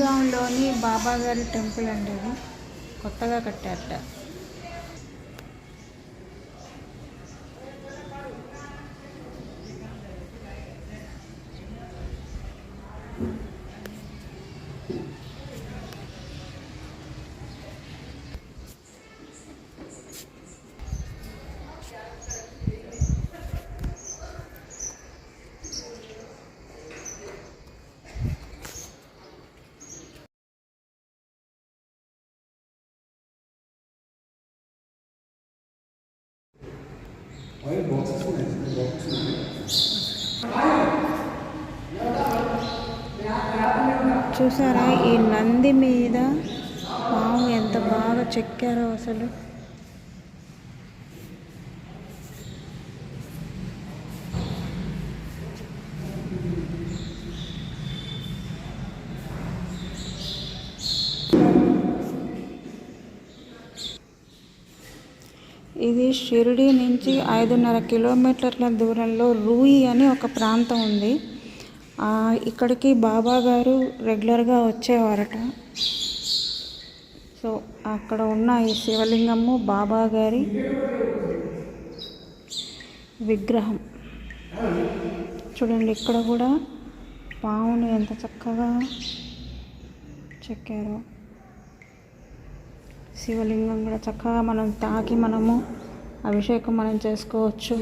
గురుగాంలోని బాబాగారి టెంపుల్ అండి ఇది. కొత్తగా కట్టారట. ఆయిల్ బాక్సెస్ ఉన్నాయి బాక్సెస్ ఉన్నాయి చూసారా ఈ నంది మీద పాము ఎంత బాగా చెక్కారో అసలు. ఇది షిరిడి నుంచి ఐదున్నర కిలోమీటర్ల దూరంలో రూయి అని ఒక ప్రాంతం ఉంది. ఇక్కడికి బాబా గారు రెగ్యులర్గా వచ్చేవారట. సో అక్కడ ఉన్న ఈ శివలింగము బాబా గారి విగ్రహం. చూడండి ఇక్కడ కూడా పావును ఎంత చక్కగా చెక్కారో. శివలింగం కూడా చక్కగా మనం తాకి మనము అభిషేకం మనం చేసుకోవచ్చు.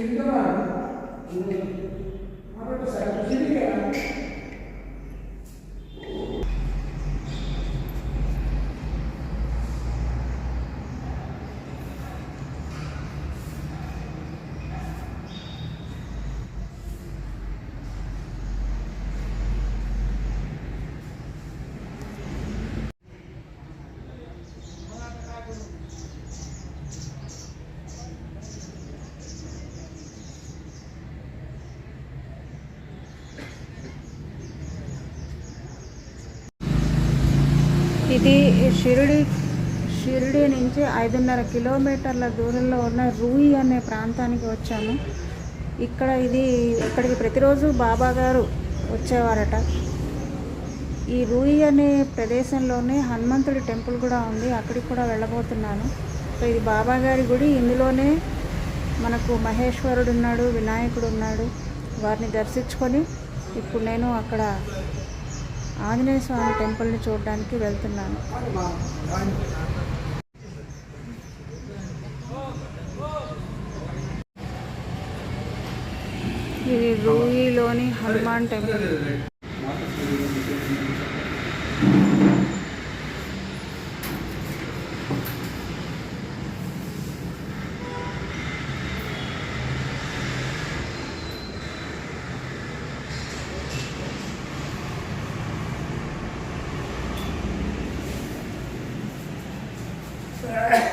ఇది షిరిడి షిరిడి నుంచి ఐదున్నర కిలోమీటర్ల దూరంలో ఉన్న రూయి అనే ప్రాంతానికి వచ్చాము ఇక్కడ ఇది ఇక్కడికి ప్రతిరోజు బాబా గారు వచ్చేవారట. ఈ రూయి అనే ప్రదేశంలోనే హనుమంతుడి టెంపుల్ కూడా ఉంది అక్కడికి కూడా వెళ్ళబోతున్నాను. సో ఇది బాబా గారి గుడి. ఇందులోనే మనకు మహేశ్వరుడు ఉన్నాడు వినాయకుడు ఉన్నాడు. వారిని దర్శించుకొని ఇప్పుడు నేను అక్కడ ఆంజనేయ స్వామి టెంపుల్ని చూడడానికి వెళ్తున్నాను. ఇది రూయిలోని హనుమాన్ టెంపుల్. Yeah.